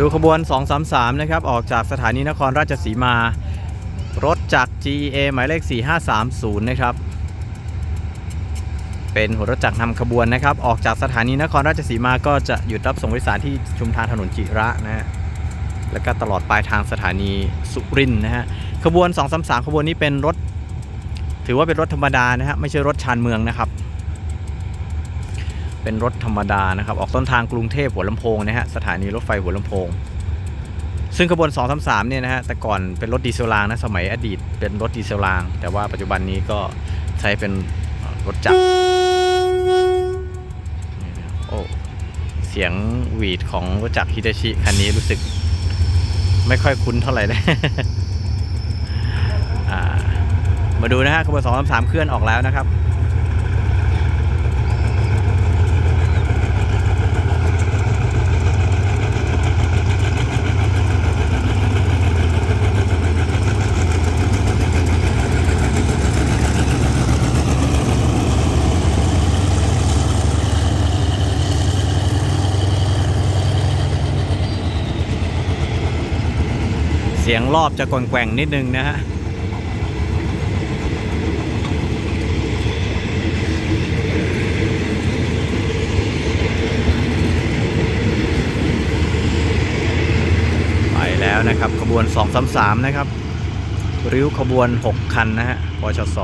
ดูขบวน 233 นะครับ ออกจากสถานีนครราชสีมา รถจาก GEA หมายเลข 4530 นะครับ เป็นหัวรถจักรนำขบวนนะครับ ออกจากสถานีนครราชสีมาก็จะหยุดรับส่งผู้โดยสารที่ชุมทางถนนจิระนะฮะแล้วก็ตลอดปลายทางสถานีสุรินทร์นะฮะขบวน 233 ขบวนนี้เป็นรถ ถือว่าเป็นรถธรรมดานะฮะไม่ใช่รถชานเมืองนะครับ เป็นรถธรรมดานะครับ ออกต้นทางกรุงเทพหัวลำโพงนะฮะสถานีรถไฟหัวลำโพง ซึ่งขบวน 233 เนี่ยนะฮะแต่ก่อนเป็นรถดีเซลรางนะสมัยอดีตเป็นรถดีเซลราง แต่ว่าปัจจุบันนี้ก็ใช้เป็นรถจักรโอ้เสียงหวีดของรถจักรฮิตาชิคันนี้รู้สึกไม่ค่อยคุ้นเท่าไหร่นะอ่ามาดูนะฮะขบวน 233 เคลื่อนออกแล้วนะครับ สียงรอบจะกวนแกว่งนิดนึงนะฮะไปแล้วนะครับ ขบวน 233 นะครับ ริ้วขบวน 6 คันนะฮะปชส